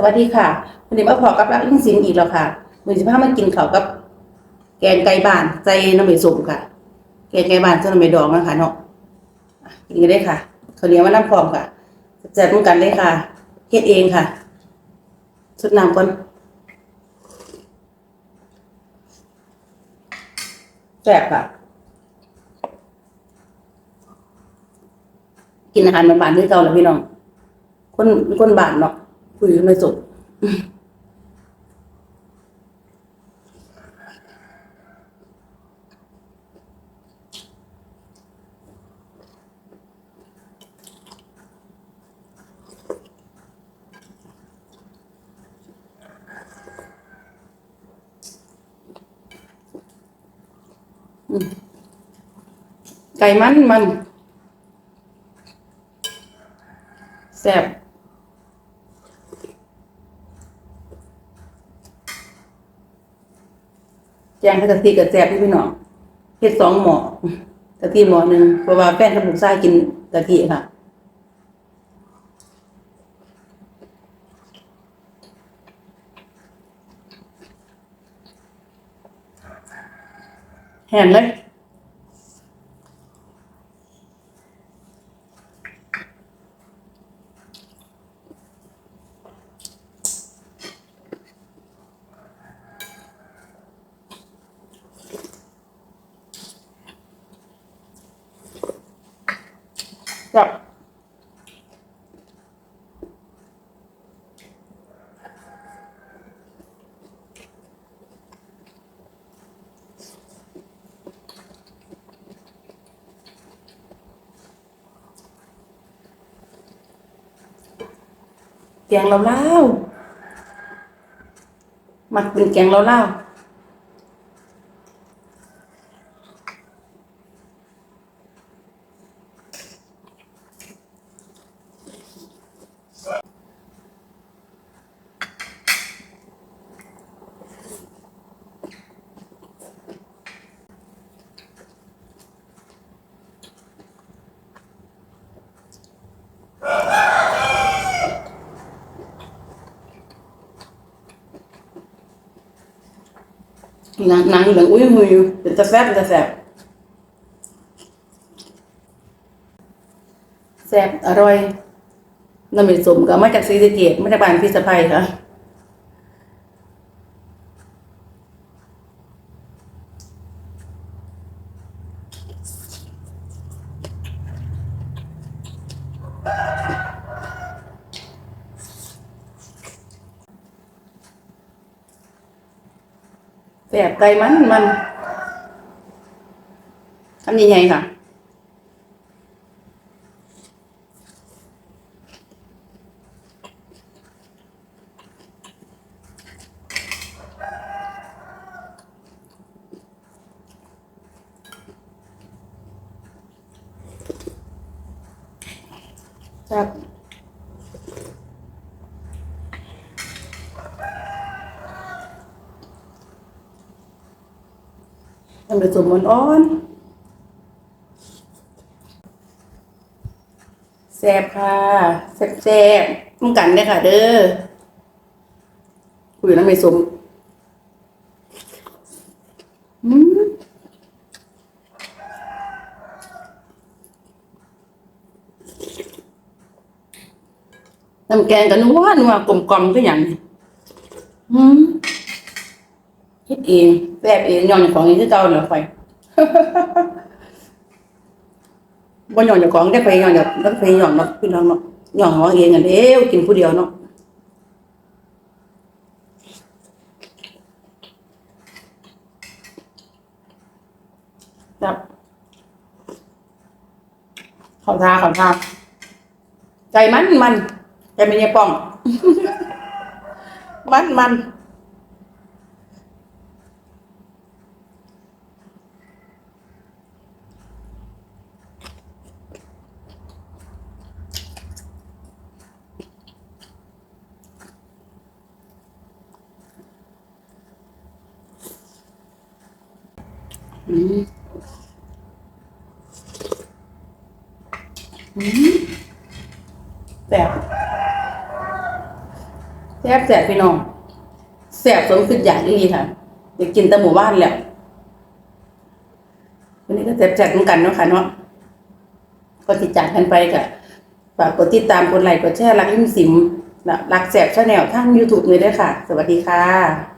สวัสดีค่ะวันนี้มาพอกับรักลิ่งสิงอีกแล้วค่ะมือสิพามากินข้าวกับ แกงไก่บ้านใส่น้ำมันสุกค่ะ แกงไก่บ้านใส่น้ำมันดองนะคะเนาะกินกันได้ค่ะเขาเหนียวมาน้ำพร้อมค่ะแซ่บๆเหมือนกันเลยค่ะเฮ็ดเองค่ะสุดน้ำก่อนแซ่บค่ะ กินอาหารบ้านๆที่เก่าแล้วพี่น้อง คนคนบ้านเนาะ คุยไม่สุกไก่มันมันแซ่บ แจงให้กะทิกับแซ่บที่พี่น้องเฮ็ดสองหม้อกะทิหม้อหนึ่งเพราะว่าแป้นกับลูกชายกินกะทิค่ะแห้งเลย กับแกงเราเล่ามักเป็นแกงเราเล่า หนังหนังเหลืองอุ้ยมืออยู่เป็นตะแซบเป็นตะแซบแซ่บอร่อยน้ำมันสมก็มาจากซีสเกตมาจากบ้านพี่สะพายค่ะแซ่ บไก่มันมันทำยังไงค่ะ ครับ ทำเป็นสมมันอ่อนแซ่บค่ะแซ่บแซ่บๆต้องกันเด้ค่ะ เด้อคุยน้ำไม่สมอืมน้ำแกงกันนัวนัวกลมกลมๆก็อย่างนี้อืม คิดเองแซ่บเองย้อนจากของเองที่เก่าเหนือไฟบ่ย้อนจากของได้ไปย้อนจากได้ไปย้อนเนาะพี่น้องเนาะย้อนของเองอันเดียวกินผู้เดียวเนาะจับขอทาขอทาใจมันมันใจมันยังป่อง มันมัน อืมอืมแบบแซ่บแซ่บพี่น้องแซ่บสมขึ้นอย่างนี้ค่ะอยากกินแตะหมู่บ้านแล้ววันนี้ก็แซ่บๆเหมือนกันเนาะค่ะเนาะก็ติดจากกันไปกับฝากกดติดตามกดไลค์กดแชร์รักยิ่งสิมรักแสบชาแนลทาง YouTube เลยด้วยค่ะ สวัสดีค่ะ